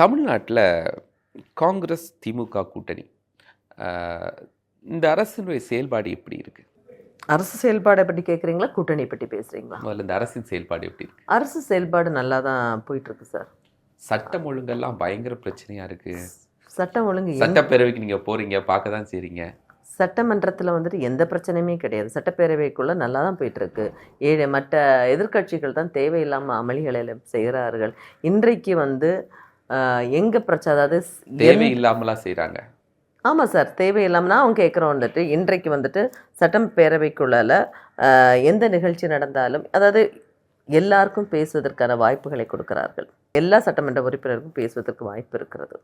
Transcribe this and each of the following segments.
தமிழ்நாட்டில் காங்கிரஸ் திமுக கூட்டணி இந்த அரசினுடைய செயல்பாடு எப்படி இருக்கு? அரசு செயல்பாடை பற்றி கேட்குறீங்களா? கூட்டணி பற்றி பேசுகிறீங்களா முதல்ல இந்த அரசின் செயல்பாடு எப்படி இருக்கு? அரசு செயல்பாடு நல்லா தான் போயிட்டு இருக்கு சார். சட்டம் ஒழுங்கெல்லாம் பயங்கர பிரச்சனையா இருக்கு. சட்டம் ஒழுங்கு சட்டப்பேரவைக்கு நீங்க போறீங்க பார்க்க தான் செய்றீங்க. சட்டமன்றத்தில் வந்துட்டு எந்த பிரச்சனையுமே கிடையாது. சட்டப்பேரவைக்குள்ளே நல்லா தான் போயிட்டு இருக்கு ஏழு மற்ற எதிர்க்கட்சிகள் தான் தேவையில்லாமல் அமளிகளை செய்கிறார்கள் இன்றைக்கு வந்து எங்க பிரச்சனை? அதாவது எந்த- தேவையில்லாமலா செய்றாங்க? ஆமாம் சார் தேவையில்லாமனா அவங்க கேட்குறோம் வந்துட்டு இன்றைக்கு வந்துட்டு சட்டம் பேரவைக்குள்ளால எந்த நிகழ்ச்சி நடந்தாலும் அதாவது எல்லாருக்கும் பேசுவதற்கான வாய்ப்புகளை கொடுக்கிறார்கள். எல்லா சட்டமன்ற உறுப்பினருக்கும் பேசுவதற்கு வாய்ப்பு இருக்கிறது.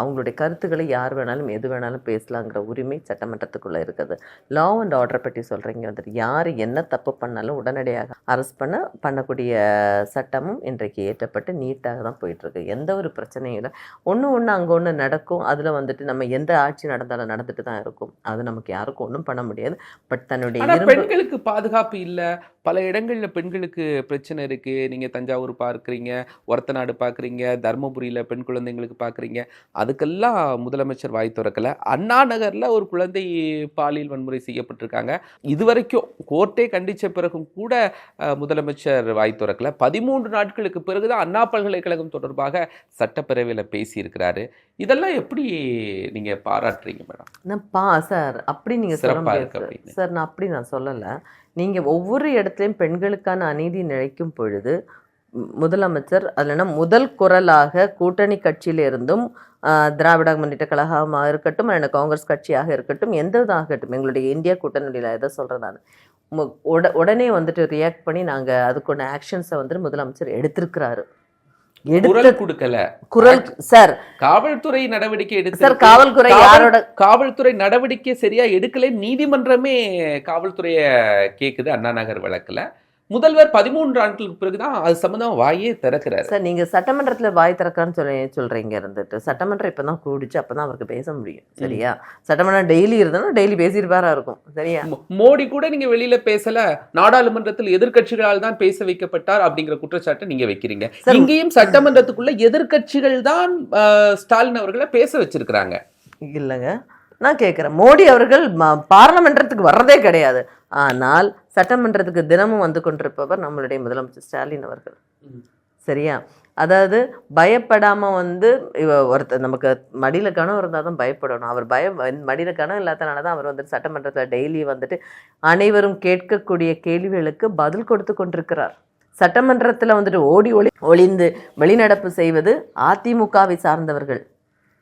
அவங்களுடைய கருத்துக்களை யார் வேணாலும் எது வேணாலும் பேசலாங்கிற உரிமை சட்டமன்றத்துக்குள்ளே இருக்குது. லா அண்ட் ஆர்டரை பற்றி சொல்கிறீங்க வந்துட்டு யார் என்ன தப்பு பண்ணாலும் உடனடியாக அரெஸ்ட் பண்ண பண்ணக்கூடிய சட்டமும் இன்றைக்கு ஏற்றப்பட்டு நீட்டாக தான் போயிட்டுருக்கு. எந்த ஒரு பிரச்சனையும் இல்லை. ஒன்று ஒன்று அங்கே ஒன்று நடக்கும். அதில் வந்துட்டு நம்ம எந்த ஆட்சி நடந்தாலும் நடந்துட்டு தான் இருக்கும். அது நமக்கு யாருக்கும் ஒன்றும் பண்ண முடியாது. பட் தன்னுடைய பெண்களுக்கு பாதுகாப்பு இல்ல. பல இடங்கள்ல பெண்களுக்கு பிரச்சனை இருக்கு. நீங்க தஞ்சாவூர் பார்க்குறீங்க ஒரத்தநாடு பார்க்குறீங்க தருமபுரியில பெண் குழந்தைங்களுக்கு பார்க்குறீங்க. அதுக்கெல்லாம் முதலமைச்சர் வாய் திறக்கல. அண்ணா நகர்ல ஒரு குழந்தை பாலியல் வன்முறை செய்யப்பட்டிருக்காங்க. இதுவரைக்கும் கோர்ட்டே கண்டிச்ச பிறகும் கூட முதலமைச்சர் வாய் திறக்கல. பதிமூன்று நாட்களுக்கு பிறகுதான் அண்ணா பல்கலைக்கழகம் தொடர்பாக சட்டப்பேரவையில் பேசியிருக்கிறாரு. இதெல்லாம் எப்படி நீங்க பாராட்டுறீங்க மேடம்? நான் பா சார் அப்படி நீங்கள் அப்படின்னு. சார். நான் அப்படி நான் சொல்லலை. நீங்கள் ஒவ்வொரு இடத்துலையும் பெண்களுக்கான அநீதி நிலைக்கும் பொழுது முதலமைச்சர் அதுலனா முதல் குரலாக கூட்டணி கட்சியிலிருந்தும் திராவிட முன்னேற்ற கழகமாக இருக்கட்டும் இல்லைன்னா காங்கிரஸ் கட்சியாக இருக்கட்டும் எந்த இதாகட்டும் எங்களுடைய இந்தியா கூட்டணியில் எதை சொல்கிறேன் நான்? உட உடனே வந்துட்டு ரியாக்ட் பண்ணி நாங்கள் அதுக்கான ஆக்ஷன்ஸை வந்துட்டு முதலமைச்சர் எடுத்திருக்கிறாரு. எடுத்த குரல் கொடுக்கல. குரல் சார். காவல்துறை நடவடிக்கை எடுத்து சார் காவல்துறை காவல்- யாரோட காவல்துறை நடவடிக்கை சரியா எடுக்கல நீதிமன்றமே காவல்துறைய கேக்குது அண்ணா நகர் வழக்குல. முதல்வர் பதிமூன்று ஆண்டுகளுக்கு பிறகுதான் அது சம்பந்தமா வாயே திறக்கிறாரு. சார் நீங்க சட்டமன்றத்துல வாய் திறக்கான்னு சொல்லி சொல்றீங்க இருந்துட்டு. சட்டமன்றம் இப்பதான் கூடிச்சு அப்பதான் அவருக்கு பேச முடியும். சரியா? சட்டமன்றம் டெய்லி இருந்தனா டெய்லி பேசியிருப்பாரா இருக்கும். சரியா? மோடி கூட நீங்க வெளியில பேசல நாடாளுமன்றத்தில் எதிர்க்கட்சிகளால் தான் பேச வைக்கப்பட்டார் அப்படிங்கிற குற்றச்சாட்டை நீங்க வைக்கிறீங்க. இங்கேயும் சட்டமன்றத்துக்குள்ள எதிர்க்கட்சிகள் தான் ஸ்டாலின் அவர்களை பேச வச்சிருக்கிறாங்க. இல்லைங்க. நான் கேட்குறேன் மோடி அவர்கள் பாராளுமன்றத்துக்கு வர்றதே கிடையாது. ஆனால் சட்டமன்றத்துக்கு தினமும் வந்து கொண்டிருப்பவர் நம்மளுடைய முதலமைச்சர் ஸ்டாலின் அவர்கள். சரியா? அதாவது பயப்படாம வந்து இவ ஒருத்தர் நமக்கு மடியில கணம் இருந்தால் தான் பயப்படணும். அவர் பயம் மடியில கணம் இல்லாதனால தான் அவர் வந்துட்டு சட்டமன்றத்தில் டெய்லி வந்துட்டு அனைவரும் கேட்கக்கூடிய கேள்விகளுக்கு பதில் கொடுத்து கொண்டிருக்கிறார். சட்டமன்றத்தில் வந்துட்டு ஓடி ஒளி ஒளிந்து வெளிநடப்பு செய்வது அதிமுகவை சார்ந்தவர்கள்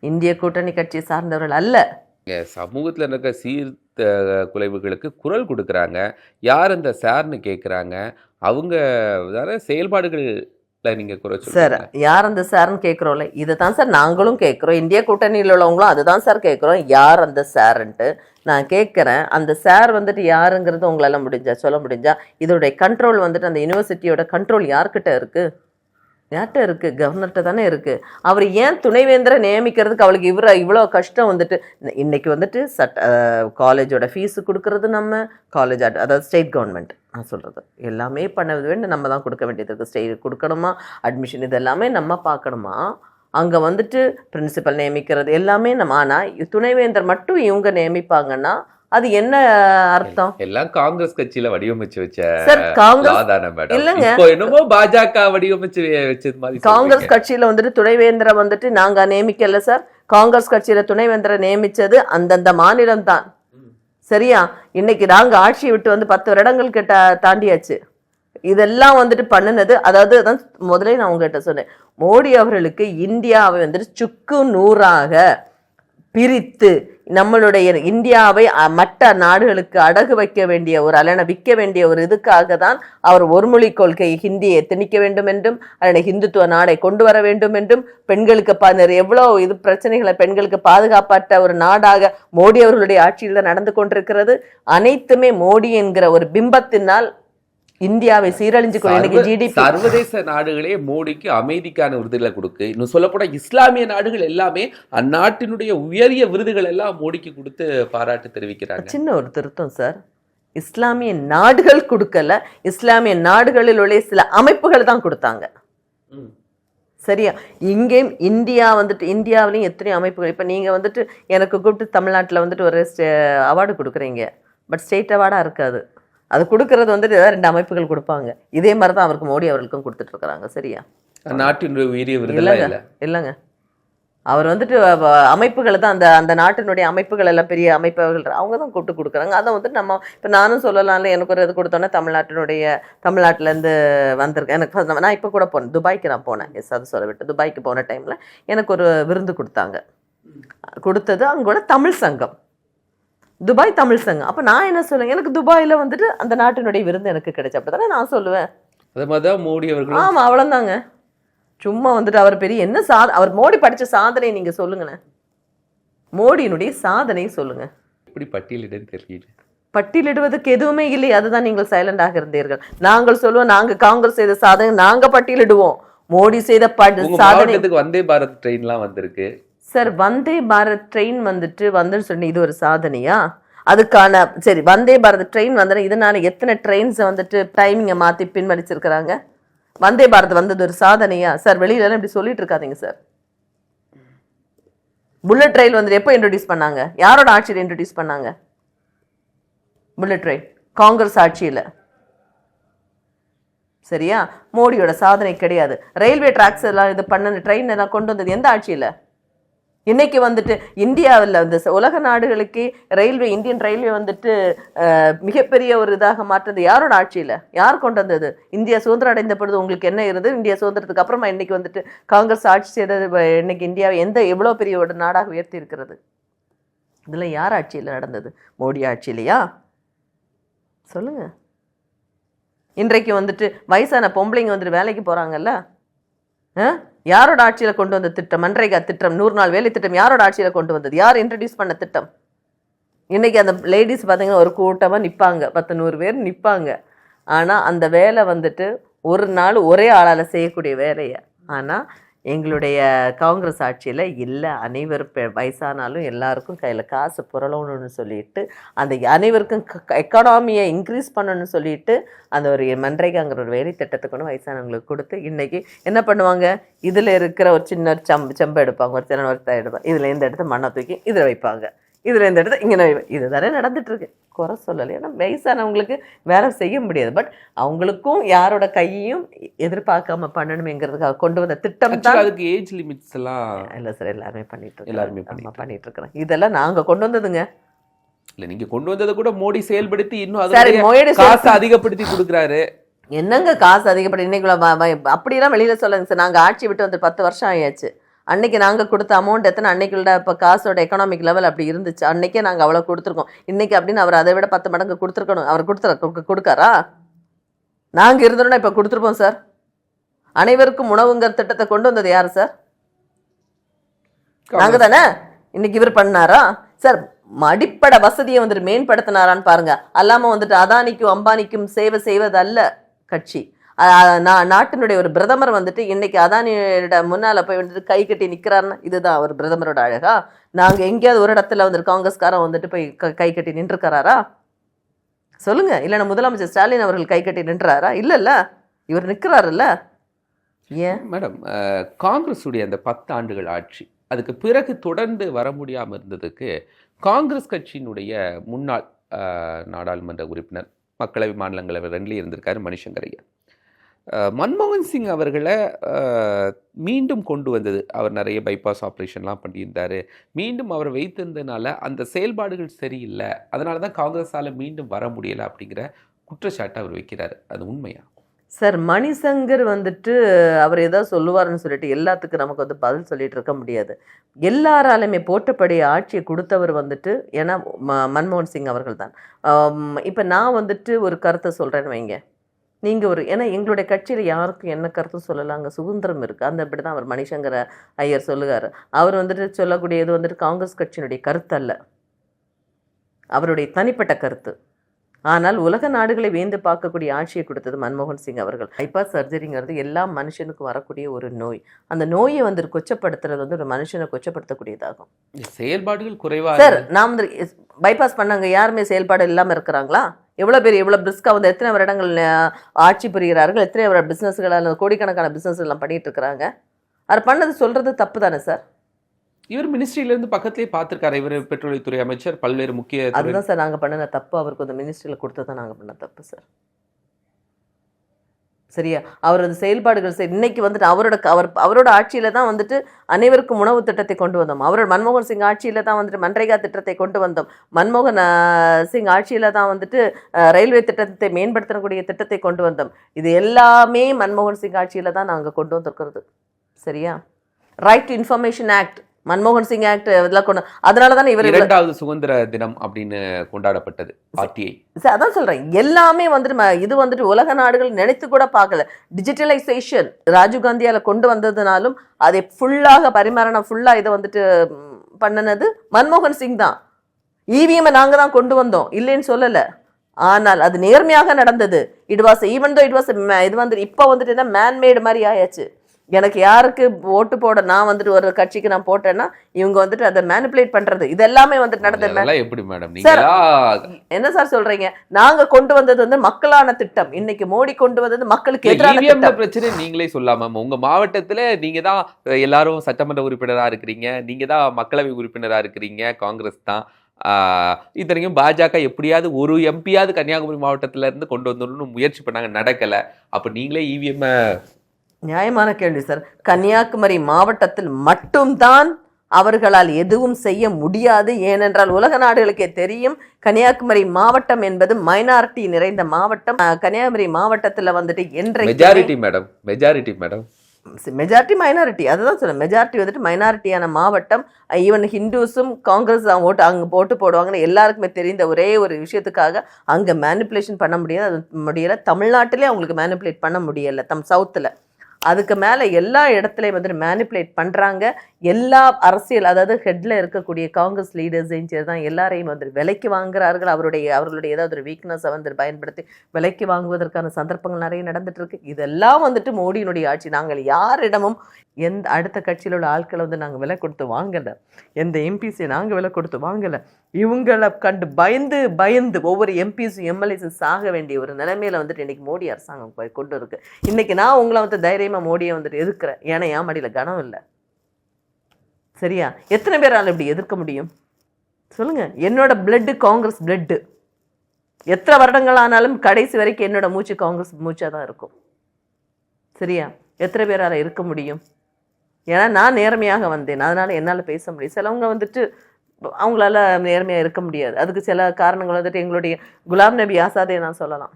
இந்திய கூட்டணி கட்சியை சார்ந்தவர்கள் அல்ல. சமூகத்தில் இருக்க சீர்த குலைவுகளுக்கு குரல் கொடுக்குறாங்க. யார் அந்த சார்னு கேட்குறாங்க அவங்க தானே செயல்பாடுகள்ல நீங்க சார் யார் அந்த சார்னு கேட்குறோம்ல இதை தான் சார் நாங்களும் கேட்குறோம் இந்திய கூட்டணியில் உள்ளவங்களும் அதுதான் சார் கேட்குறோம் யார் அந்த சார்ன்ட்டு நான் கேட்குறேன் அந்த சார் வந்துட்டு யாருங்கிறது உங்களால் முடிஞ்சா சொல்ல முடிஞ்சா இதோடைய கண்ட்ரோல் வந்துட்டு அந்த யூனிவர்சிட்டியோட கண்ட்ரோல் யார்கிட்ட இருக்குது யார்கிட்ட இருக்குது கவர்னர்கிட்ட தானே இருக்குது அவர் ஏன் துணைவேந்தரை நியமிக்கிறதுக்கு அவளுக்கு இவ்வளோ இவ்வளோ கஷ்டம் வந்துட்டு இன்றைக்கி இன்னைக்கு வந்துட்டு சட்ட காலேஜோட ஃபீஸு கொடுக்கறது நம்ம காலேஜ் அதாவது ஸ்டேட் கவர்மெண்ட் நான் சொல்கிறது எல்லாமே பண்ண வேண்டும் நம்ம தான் கொடுக்க வேண்டியது இருக்குது ஸ்டேட் கொடுக்கணுமா அட்மிஷன் இது எல்லாமே நம்ம பார்க்கணுமா? அங்கே வந்துட்டு பிரின்சிபல் நியமிக்கிறது எல்லாமே நம்ம ஆனால் துணைவேந்தர் மட்டும் இவங்க நியமிப்பாங்கன்னா அது என்ன அர்த்தம் எல்லாம் காங்கிரஸ் கட்சியில வடிவமைச்சு வச்ச சார் காங்கிரஸ் இல்லைங்க. என்னமோ பாஜக வடிவமைச்சு வச்சது மாதிரி காங்கிரஸ். கட்சியில வந்துட்டு துணைவேந்தரை வந்துட்டு நாங்க நியமிக்கல சார் காங்கிரஸ் கட்சியில துணைவேந்தரை நியமிச்சது அந்தந்த மாநிலம் தான். சரியா இன்னைக்கு நாங்க ஆட்சியை விட்டு வந்து பத்து வருடங்கள் கிட்ட தாண்டியாச்சு இதெல்லாம் வந்துட்டு பண்ணுனது அதாவது அதான் முதலே நான் உங்ககிட்ட சொன்னேன் மோடி அவர்களுக்கு இந்தியாவை வந்துட்டு சுக்கு நூறாக பிரித்து நம்மளுடைய இந்தியாவை மற்ற நாடுகளுக்கு அடகு வைக்க வேண்டிய ஒரு அல்லன விற்க வேண்டிய ஒரு இதுக்காக தான் அவர் ஒருமொழி கொள்கை ஹிந்தியை திணிக்க வேண்டும் என்றும் அல்லது ஹிந்துத்துவ நாடை கொண்டு வர வேண்டும் என்றும் பெண்களுக்கு ப- எவ்வளோ இது பிரச்சனைகளை பெண்களுக்கு பாதுகாப்பற்ற ஒரு நாடாக மோடி அவர்களுடைய ஆட்சியில் தான் நடந்து கொண்டிருக்கிறது. அனைத்துமே மோடி என்கிற ஒரு பிம்பத்தினால் இந்தியாவை சீரழிஞ்சு ஜிடிபி சர்வதேச நாடுகளே மோடிக்கு அமைதிக்கான விருதுகளை கொடுக்கு. இன்னும் சொல்லப்போனா இஸ்லாமிய நாடுகள் எல்லாமே அந்நாட்டினுடைய உயரிய விருதுகள் எல்லாம் மோடிக்கு கொடுத்து பாராட்டு தெரிவிக்கிறாங்க. சின்ன ஒரு திருத்தம் சார். இஸ்லாமிய நாடுகள் கொடுக்கல. இஸ்லாமிய நாடுகளில் உள்ள சில அமைப்புகள் தான் கொடுத்தாங்க. சரியா? இங்கேயும் இந்தியா வந்துட்டு இந்தியாவிலையும் எத்தனையோ அமைப்புகள். இப்போ நீங்கள் வந்துட்டு எனக்கு கூப்பிட்டு தமிழ்நாட்டில் வந்துட்டு ஒரு அவார்டு கொடுக்குறீங்க. பட் ஸ்டேட் அவார்டாக இருக்காது. அது கொடுக்கறது வந்துட்டு ஏதாவது ரெண்டு அமைப்புகள் கொடுப்பாங்க. இதே மாதிரி தான் அவருக்கு மோடி அவர்களுக்கும் கொடுத்துட்டு இருக்கிறாங்க சரியா நாட்டினுடைய உயரிய இல்லைங்க. இல்ல? இல்லைங்க. அவர் வந்துட்டு அமைப்புகளை தான் அந்த அந்த நாட்டினுடைய அமைப்புகள் எல்லாம் பெரிய அமைப்புகள் அவங்க தான் கூப்பிட்டு கொடுக்குறாங்க. அதை வந்துட்டு நம்ம இப்போ நானும் சொல்லலாம்ல எனக்கு ஒரு இது கொடுத்தோன்னே தமிழ்நாட்டினுடைய தமிழ்நாட்டிலேருந்து வந்திருக்கேன் எனக்கு நான் இப்போ கூட போனேன். துபாய்க்கு நான் போனேன். எஸ் அது சொல்ல விட்டு துபாய்க்கு போன டைமில் எனக்கு ஒரு விருந்து கொடுத்தாங்க. கொடுத்தது அங்கோட தமிழ் சங்கம். துபாய் தமிழ் சங்கம். அப்போ நான் என்ன சொல்லுவேன்? எனக்கு துபாயில் வந்துட்டு அந்த நாட்டினுடைய விருந்து எனக்கு கிடைச்ச அப்படி தானே நான் சொல்லுவேன். அது மாதிரி தான் மோடி அவர்களும். ஆமா அவ்வளவுதாங்க. சும்மா வந்துட்டு அவர் பெரிய என்ன சா அவர் மோடி படிச்ச சாதனை நீங்க சொல்லுங்களேன். மோடியினுடைய சாதனை சொல்லுங்க. எப்படி பட்டியலிடன்னு தெரியல. பட்டியலிடுவதற்கு எதுவுமே இல்லை. அதுதான் நீங்கள் சைலண்டாக இருந்தீர்கள். நாங்கள் சொல்லுவோம் நாங்க காங்கிரஸ் செய்த சாதனை நாங்க பட்டியலிடுவோம். மோடி செய்த ப- உங்க சாதனை மாவட்டத்துக்கு வந்தே பாரத் ட்ரெயின்லாம் வந்திருக்கு. சார் வந்தே பாரத் ட்ரெயின் வந்துட்டு வந்துன்னு சொன்னி இது ஒரு சாதனையா? அதுக்கான சரி வந்தே பாரத் ட்ரெயின் வந்து இதனால எத்தனை ட்ரெயின்ஸை வந்துட்டு டைமிங்கை மாற்றி பின்வலிச்சிருக்கிறாங்க வந்தே பாரத் வந்தது ஒரு சாதனையா? சார் வெளியிலலாம் இப்படி சொல்லிட்டு இருக்காதீங்க சார். புல்லட் ரயில் வந்துட்டு எப்போ இன்ட்ரடியூஸ் பண்ணாங்க? யாரோட ஆட்சியில் இன்ட்ரடியூஸ் பண்ணாங்க? புல்லட் ரயில் காங்கிரஸ் ஆட்சியில். சரியா? மோடியோட சாதனை கிடையாது. ரயில்வே டிராக்ஸ் எல்லாம் இது பண்ண ட்ரெயின் எல்லாம் கொண்டு வந்தது எந்த ஆட்சியில்? இன்னைக்கு வந்துட்டு இந்தியாவில் வந்து உலக நாடுகளுக்கு ரயில்வே இந்தியன் ரயில்வே வந்துட்டு மிகப்பெரிய ஒரு இதாக மாற்றுறது யாரோட ஆட்சியில்? யார் கொண்டு வந்தது? இந்தியா சுதந்திரம் அடைந்த பொழுது உங்களுக்கு என்ன இருந்தது? இந்தியா சுதந்திரத்துக்கு அப்புறமா இன்னைக்கு வந்துட்டு காங்கிரஸ் ஆட்சி செய்தது இன்றைக்கி இன்னைக்கு இந்தியாவை எந்த எவ்வளோ பெரிய ஒரு நாடாக உயர்த்தி இருக்கிறது? இதில் யார் ஆட்சியில் நடந்தது? மோடி ஆட்சியிலையா சொல்லுங்கள் இன்றைக்கு வந்துட்டு வயசான பொம்பளைங்க வந்துட்டு வேலைக்கு போகிறாங்கல்ல ஆ? யாரோட ஆட்சியில் கொண்டு வந்த திட்டம்? மன்ரேகா திட்டம் நூறு நாள் வேலை திட்டம் யாரோட ஆட்சியில் கொண்டு வந்தது? யார் இன்ட்ரடியூஸ் பண்ண திட்டம்? இன்றைக்கி அந்த லேடிஸ் பார்த்தீங்கன்னா ஒரு கூட்டமாக நிற்பாங்க பத்து நூறு பேர் நிற்பாங்க ஆனால் அந்த வேலை வந்துட்டு ஒரு நாள் ஒரே ஆளால் செய்யக்கூடிய வேலையை. ஆனால் எங்களுடைய காங்கிரஸ் ஆட்சியில் இல்லை அனைவரும் பெ- வயசானாலும் எல்லாருக்கும் கையில் காசு புரளணும்னு சொல்லிட்டு அந்த அனைவருக்கும் எக்கானாமியை இன்க்ரீஸ் பண்ணணும்னு சொல்லிட்டு அந்த ஒரு மன்றைகாங்கிற ஒரு வேலை திட்டத்தை கொண்டு வயசானவங்களுக்கு கொடுத்து இன்றைக்கி என்ன பண்ணுவாங்க? இதில் இருக்கிற ஒரு சின்ன ஒரு சம்பு செம்பு எடுப்பாங்க ஒரு சின்ன ஒரு எடுப்பாங்க. இதில் இந்த இடத்த மண்ணை தூக்கி இதில் வைப்பாங்க. இதில் இந்த இடத்த இங்கே இது தானே நடந்துட்டு இருக்கு குறை சொல்லலை. ஏன்னா வயசானவங்களுக்கு வேலை செய்ய முடியாது. பட் அவங்களுக்கும் யாரோட கையையும் எதிர்பார்க்காம பண்ணணுமேங்கிறதுக்காக கொண்டு வந்த திட்டம் தான் அதுக்கு ஏஜ் லிமிட்ஸ் எல்லாம் இல்லை சார் எல்லாருமே பண்ணிட்டு எல்லாருமே பண்ணிட்டு இருக்கிறோம் இதெல்லாம் நாங்க கொண்டு வந்ததுங்க. இல்ல நீங்க கொண்டு வந்ததை கூட மோடி செயல்படுத்தி இன்னும் காசை அதிகப்படுத்தி கொடுக்குறாரு. என்னங்க காசு அதிகப்படி இன்னைக்குள்ள அப்படியெல்லாம் வெளியில சொல்லுங்க சார் நாங்க ஆட்சி விட்டு வந்து பத்து வருஷம் ஆயாச்சு. அன்னைக்கு நாங்க கொடுத்த அமௌண்ட் எத்தனை? அன்னைக்குள்ள இப்போ காசோட எக்கனாமிக் லெவல் அப்படி இருந்துச்சு. அன்னைக்கே நாங்க அவ்வளவு கொடுத்துருக்கோம். இன்னைக்கு அப்படின்னு அவர் அதை விட பத்து மடங்கு கொடுத்துருக்கணும். அவர் கொடுத்துற கொடுக்காரா? நாங்க இருந்தோம்னா இப்ப கொடுத்துருப்போம் சார் அனைவருக்கும் உணவுங்கிற திட்டத்தை கொண்டு வந்தது யாரு சார் நாங்க தானே? இன்னைக்கு இவர் பண்ணாரா? சார் அடிப்படை வசதியை வந்துட்டு மேம்படுத்தினாரான்னு பாருங்க. அல்லாம வந்துட்டு அதானிக்கும் அம்பானிக்கும் சேவை செய்வது அல்ல கட்சி. நாட்டினுடைய ஒரு பிரதமர் வந்துட்டு இன்னைக்கு அதானியோட முன்னால போய் வந்துட்டு கை கட்டி நிற்கிறாருன்னா இதுதான் அவர் பிரதமரோட அழகா? நாங்கள் எங்கேயாவது ஒரு இடத்துல வந்துட்டு காங்கிரஸ்காரன் வந்துட்டு போய் க- கை கட்டி நின்றுக்கிறாரா சொல்லுங்க. இல்லைன்னா முதலமைச்சர் ஸ்டாலின் அவர்கள் கை கட்டி நின்றாரா? இல்லைல்ல. இவர் நிற்கிறாருல்ல ஏன்? மேடம் காங்கிரஸுடைய அந்த பத்து ஆண்டுகள் ஆட்சி அதுக்கு பிறகு தொடர்ந்து வர முடியாமல் இருந்ததுக்கு காங்கிரஸ் கட்சியினுடைய முன்னாள் நாடாளுமன்ற உறுப்பினர் மக்களவை மாநிலங்களவை ரெண்டுலேயும் இருந்திருக்காரு மணிசங்கர் ஐயா. மன்மோகன் சிங் அவர்களை மீண்டும் கொண்டு வந்தது. அவர் நிறைய பைபாஸ் ஆப்ரேஷன்லாம் பண்ணியிருந்தார். மீண்டும் அவர் வைத்திருந்ததுனால அந்த செயல்பாடுகள் சரியில்லை. அதனால தான் காங்கிரஸால் மீண்டும் வர முடியலை அப்படிங்கிற குற்றச்சாட்டை அவர் வைக்கிறாரு. அது உண்மையா? சார் மணிசங்கர் வந்துட்டு அவர் ஏதோ சொல்லுவார்னு சொல்லிட்டு எல்லாத்துக்கும் நமக்கு வந்து பதில் சொல்லிட்டு இருக்க முடியாது. எல்லாராலுமே போட்டபடி ஆட்சியை கொடுத்தவர் வந்துட்டு ஏன்னா ம- மன்மோகன் சிங் அவர்கள் தான் இப்போ நான் வந்துட்டு ஒரு கருத்தை சொல்கிறேன்னு வைங்க. நீங்கள் ஒரு ஏன்னா எங்களுடைய கட்சியில் யாருக்கும் என்ன கருத்தும் அங்கே சுதந்திரம் இருக்குது அந்த இப்படி தான் அவர் மணிசங்கர ஐயர் சொல்லுகார். அவர் வந்துட்டு சொல்லக்கூடியது வந்துட்டு காங்கிரஸ் கட்சியினுடைய கருத்து அல்ல அவருடைய தனிப்பட்ட கருத்து. ஆனால் உலக நாடுகளை வேந்து பார்க்கக்கூடிய ஆட்சியை கொடுத்தது மன்மோகன் சிங் அவர்கள். பைபாஸ் சர்ஜரிங்கிறது எல்லா மனுஷனுக்கும் வரக்கூடிய ஒரு நோய். அந்த நோயை வந்து கொச்சப்படுத்துறது வந்து ஒரு மனுஷனை கொச்சப்படுத்தக்கூடியதாகும். செயல்பாடுகள் குறைவா சார் நான் வந்து பைபாஸ் பண்ணாங்க யாருமே செயல்பாடு இல்லாமல் இருக்கிறாங்களா? எவ்வளோ பேர் எவ்வளோ பிரிஸ்காக வந்து எத்தனை வருடங்கள் ஆட்சி புரிகிறார்கள் எத்தனை பிஸ்னஸ்கள் கோடிக்கணக்கான பிஸ்னஸ் எல்லாம் பண்ணிட்டு இருக்கிறாங்க? அவர் பண்ணது சொல்றது தப்பு தானே சார்? இவர் மினிஸ்ட்ரியிலேருந்து பக்கத்துலேயே பக்கத்திலே பார்த்திருக்காரு. இவர் பெட்ரோலியத்துறை அமைச்சர் பல்வேறு முக்கிய அதுதான் சார் நாங்கள் பண்ணின தப்பு. அவருக்கு அந்த மினிஸ்ட்ரியில் கொடுத்ததை நாங்கள் பண்ண தப்பு சார். சரியா? அவரது செயல்பாடுகள் சரி இன்னைக்கு வந்துட்டு அவரோட அவர் அவரோட ஆட்சியில் தான் வந்துட்டு அனைவருக்கும் உணவு திட்டத்தை கொண்டு வந்தோம். அவரோட மன்மோகன் சிங் ஆட்சியில தான் வந்துட்டு மன்ரேகா திட்டத்தை கொண்டு வந்தோம். மன்மோகன் சிங் ஆட்சியில் தான் வந்துட்டு ரயில்வே திட்டத்தை மேம்படுத்தக்கூடிய திட்டத்தை கொண்டு வந்தோம். இது எல்லாமே மன்மோகன் சிங் ஆட்சியில் தான் நாங்கள் கொண்டு வந்திருக்கிறது. சரியா? ரைட் டு இன்ஃபர்மேஷன் ஆக்ட் மன்மோகன் சிங் ஆக்ட் இதெல்லாம் கொண்டு அதனால தானே இவர் இரண்டாவது சுதந்திர தினம் அப்படின்னு கொண்டாடப்பட்டது சரி, அதான் சொல்றேன். எல்லாமே வந்துட்டு இது வந்துட்டு உலக நாடுகள் நினைத்து கூட பார்க்கல. டிஜிட்டலைசேஷன் ராஜீவ் காந்தியால கொண்டு வந்ததுனாலும் அதை ஃபுல்லாக பரிமாறணும் ஃபுல்லா இதை வந்துட்டு பண்ணுனது மன்மோகன் சிங் தான். இவிஎம் நாங்க தான் கொண்டு வந்தோம். இல்லைன்னு சொல்லல. ஆனால் அது நேர்மையாக நடந்தது. It was even though it was இது வந்து இப்போ வந்துட்டு என்ன மேன்மேடு மாதிரி ஆயாச்சு. எனக்கு யாருக்கு ஓட்டு போட நான் வந்துட்டு ஒரு கட்சிக்கு நான் போட்டேன்னா இவங்க வந்துட்டு அதை மேனிப்புலேட் பண்றது. இது எல்லாமே வந்துட்டு நடந்த அதெல்லாம் எப்படி மேடம் சார், என்ன சார் சொல்றீங்க? நாங்க கொண்டு வந்தது வந்து மக்களான திட்டம். இன்னைக்கு மோடி கொண்டு வந்தது மக்களுக்கு எதிரான பிரச்சனை நீங்களே சொல்லாம உங்க மாவட்டத்துல நீங்க தான் எல்லாரும் சட்டமன்ற உறுப்பினரா இருக்கிறீங்க. நீங்க தான் மக்களவை உறுப்பினரா இருக்கிறீங்க காங்கிரஸ் தான். ஆஹ் இத்தனைக்கும் பாஜக எப்படியாவது ஒரு எம்பியாவது கன்னியாகுமரி மாவட்டத்துல இருந்து கொண்டு வந்துடணும்னு முயற்சி பண்ணாங்க நடக்கல. அப்ப நீங்களே E இவிஎம் நியாயமான கேள்வி சார். கன்னியாகுமரி மாவட்டத்தில் மட்டும்தான் அவர்களால் எதுவும் செய்ய முடியாது. ஏனென்றால் உலக நாடுகளுக்கே தெரியும் கன்னியாகுமரி மாவட்டம் என்பது மைனாரிட்டி நிறைந்த மாவட்டம். கன்னியாகுமரி மாவட்டத்துல வந்துட்டு என்றைக்கு majority madam majority madam majority minority அதுதான் சொல்ல மெஜாரிட்டி வந்துட்டு மைனாரிட்டியான மாவட்டம். ஈவன் ஹிந்துஸும் காங்கிரஸ் தான் ஓட்டு அங்கே ஓட்டு போடுவாங்கன்னு எல்லாருக்குமே தெரிந்த ஒரே ஒரு விஷயத்துக்காக அங்கே மேனிப்புலேஷன் பண்ண முடியாது. அது முடியல. தமிழ்நாட்டிலே அவங்களுக்கு மேனிப்புலேட் பண்ண முடியல. தம் சவுத்தில் அதுக்கு மேலே எல்லா இடத்துலையும் வந்துட்டு மேனிப்புலேட் பண்ணுறாங்க எல்லா அரசியல் அதாவது ஹெட்டில் இருக்கக்கூடிய காங்கிரஸ் லீடர்ஸையும் சரி தான் எல்லாரையும் வந்துட்டு விலைக்கு வாங்குறார்கள். அவருடைய அவர்களுடைய ஏதாவது ஒரு வீக்னஸை வந்து பயன்படுத்தி விலைக்கு வாங்குவதற்கான சந்தர்ப்பங்கள் நிறைய நடந்துட்டுருக்கு இதெல்லாம் வந்துட்டு மோடியினுடைய ஆட்சி. நாங்கள் யாரிடமும் எந்த அடுத்த கட்சியில் உள்ள ஆட்களை வந்து நாங்கள் விலை கொடுத்து வாங்கலை. எந்த எம்பிசியை நாங்கள் விலை கொடுத்து வாங்கலை. இவங்களை கண்டு பயந்து பயந்து ஒவ்வொரு எம்பிஸும் எம்எல்ஏஸும் சாக வேண்டிய ஒரு நிலைமையில் வந்துட்டு இன்றைக்கி மோடி அரசாங்கம் போய் கொண்டு இருக்குது இன்றைக்கி நான் உங்களை வந்து நான் மோடியை வந்துட்டு எதிர்க்கிறேன் ஏன்னா என் மடியில் கனம் இல்லை. சரியா? எத்தனை பேரால் இப்படி எதிர்க்க முடியும்? சொல்லுங்க. என்னோட பிளட்டு காங்கிரஸ் பிளட்டு எத்தனை வருடங்கள் ஆனாலும் கடைசி வரைக்கும் என்னோட மூச்சு காங்கிரஸ் மூச்சாக தான் இருக்கும். சரியா? எத்தனை பேரால் இருக்க முடியும்? ஏன்னா நான் நேர்மையாக வந்தேன். அதனால என்னால் பேச முடியும். சிலவங்க வந்துட்டு அவங்களால நேர்மையாக இருக்க முடியாது. அதுக்கு சில காரணங்கள் வந்துட்டு எங்களுடைய குலாம் நபி ஆசாதே நான் சொல்லலாம்.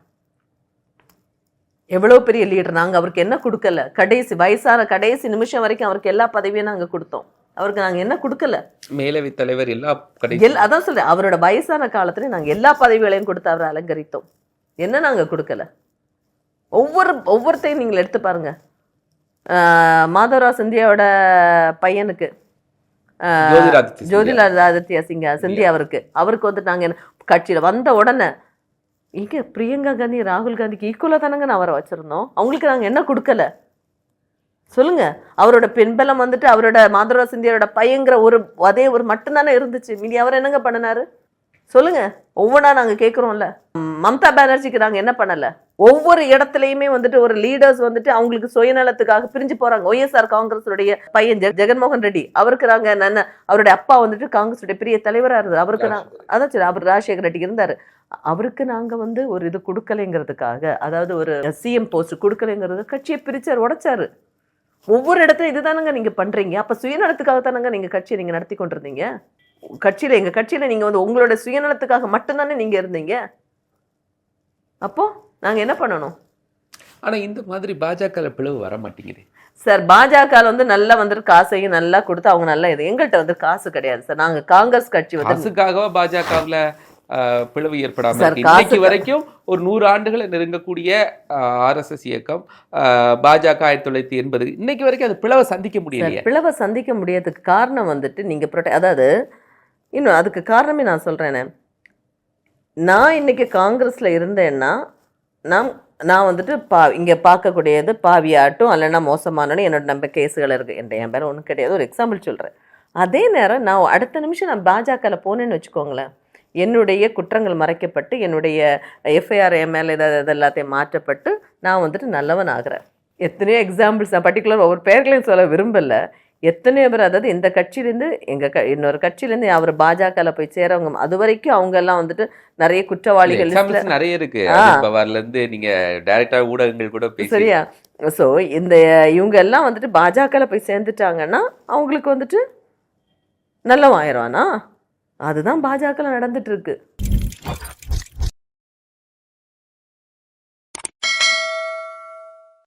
எவ்வளோ பெரிய லீடர் நாங்கள் அவருக்கு என்ன கொடுக்கல? கடைசி வயசான கடைசி நிமிஷம் வரைக்கும் அவருக்கு எல்லா பதவியும் நாங்கள் கொடுத்தோம். அவருக்கு நாங்கள் என்ன கொடுக்கல? மேலவை தலைவர் எல்லா எல் அதான் சொல்றேன். அவரோட வயசான காலத்துல நாங்க எல்லா பதவிகளையும் கொடுத்து அவரை அலங்கரித்தோம். என்ன நாங்க கொடுக்கல? ஒவ்வொரு ஒவ்வொருத்தையும் நீங்கள் எடுத்து பாருங்க. மாதவராவ் சிந்தியாவோட பையனுக்கு. ஜோதிராதித்யா சிங்கா சிந்தியா அவருக்கு. அவருக்கு வந்து நாங்க என்ன கட்சியில வந்த உடனே இங்க பிரியங்கா காந்தி ராகுல் காந்திக்கு ஈக்குவலாக தானங்க நான் அவரை வச்சுருந்தோம். அவங்களுக்கு நாங்கள் என்ன கொடுக்கல? சொல்லுங்க. அவரோட பின்பலம் வந்துட்டு அவரோட மாதவ சிந்தியரோட பையங்கிற ஒரு அதே ஒரு மட்டும்தானே இருந்துச்சு. மீதி அவர் என்னங்க பண்ணினாரு? சொல்லுங்க. ஒவ்வொன்றா நாங்கள் கேட்குறோம்ல மம்தா பானர்ஜிக்கு நாங்கள் என்ன பண்ணலை? ஒவ்வொரு இடத்துலையுமே வந்துட்டு ஒரு லீடர்ஸ் வந்துட்டு அவங்களுக்கு சுயநலத்துக்காக பிரிஞ்சு போறாங்க. ஒய்எஸ்ஆர் காங்கிரஸுடைய பையன் ஜெ- ஜெகன்மோகன் ரெட்டி. அவருக்கு நாங்கள் என்ன அவருடைய அப்பா வந்துட்டு காங்கிரஸுடைய பெரிய தலைவராக இருந்தார். அவருக்கு நான் அதான் சரி அவர் ராஜசேகர் ரெட்டி இருந்தார். அவருக்கு நாங்க வந்து ஒரு இது கொடுக்கலைங்கிறதுக்காக அதாவது ஒரு சிஎம் போஸ்ட் கொடுக்கலைங்கிறது கட்சியை பிரிச்சார் உடைச்சாரு. ஒவ்வொரு இடத்துல இதுதானங்க நீங்க பண்றீங்க. அப்ப சுயநலத்துக்காக தானங்க நீங்க கட்சியை நீங்க நடத்தி கொண்டிருந்தீங்க? கட்சியில எங்க கட்சியில நீங்க வந்து உங்களோட சுயநலத்துக்காக மட்டும்தானே நீங்க இருந்தீங்க? அப்போ நாங்க என்ன பண்ணணும்? ஆனா இந்த மாதிரி பாஜக பிளவு வர மாட்டேங்குது. சார் பாஜக வந்து நல்லா வந்துட்டு காசையும் நல்லா கொடுத்து அவங்க நல்லா இது. எங்கள்கிட்ட வந்து காசு கிடையாது சார். நாங்க காங்கிரஸ் கட்சி வந்து காசுக்காகவா பாஜகவுல பிளவு ஏற்படாம சார், இருக்கு. இன்னைக்கு வரைக்கும் ஒரு நூறு ஆண்டுகளை நெருங்கக்கூடிய ஆர்எஸ்எஸ் இயக்கம் பாஜக ஆயிரத்தி தொள்ளாயிரத்தி எண்பது. இன்னைக்கு வரைக்கும் அது பிளவை சந்திக்க முடியலையே. சார், பிளவை சந்திக்க முடியாததுக்கு காரணம் வந்துட்டு நீங்க ப்ரொடெ அதாவது இன்னும் அதுக்கு காரணமே நான் சொல்றேனே. நான் இன்னைக்கு காங்கிரஸ்ல இருந்தேன்னா நான் நான் வந்துட்டு பா இங்கே பார்க்கக்கூடியது பாவியாட்டும் இல்லைன்னா மோசமானன்னு என்னோட நம்ப கேஸுகள் இருக்குது என் என் பேர் ஒன்றும் கிடையாது. ஒரு எக்ஸாம்பிள் சொல்கிறேன் அதே நேரம் நான் அடுத்த நிமிஷம் நான் பாஜகவில் போனேன்னு வச்சுக்கோங்களேன். என்னுடைய குற்றங்கள் மறைக்கப்பட்டு என்னுடைய எஃப்ஐஆர் மேலே ஏதாவது எல்லாத்தையும் மாற்றப்பட்டு நான் வந்துட்டு நல்லவன் ஆகிறேன். எத்தனையோ எக்ஸாம்பிள்ஸ் நான் பர்டிகுலர் ஒவ்வொரு பேர்களையும் சொல்ல விரும்பல. எத்தனையோ பேர் அதாவது இந்த கட்சியிலேருந்து எங்க க இன்னொரு கட்சியிலேருந்து அவர் பாஜகவில் போய் சேரவங்க அது வரைக்கும் அவங்க எல்லாம் வந்துட்டு நிறைய குற்றவாளிகள் நிறைய இருக்கு. ஆ. அஜித் பவார்ல இருந்து நீங்க டைரக்டா ஊடகங்கள் கூட சரியா? ஸோ இந்த இவங்க எல்லாம் வந்துட்டு பாஜகவில் போய் சேர்ந்துட்டாங்கன்னா அவங்களுக்கு வந்துட்டு நல்லவாயிரம்னா அதுதான் பாஜகவில் நடந்துட்டு இருக்கு.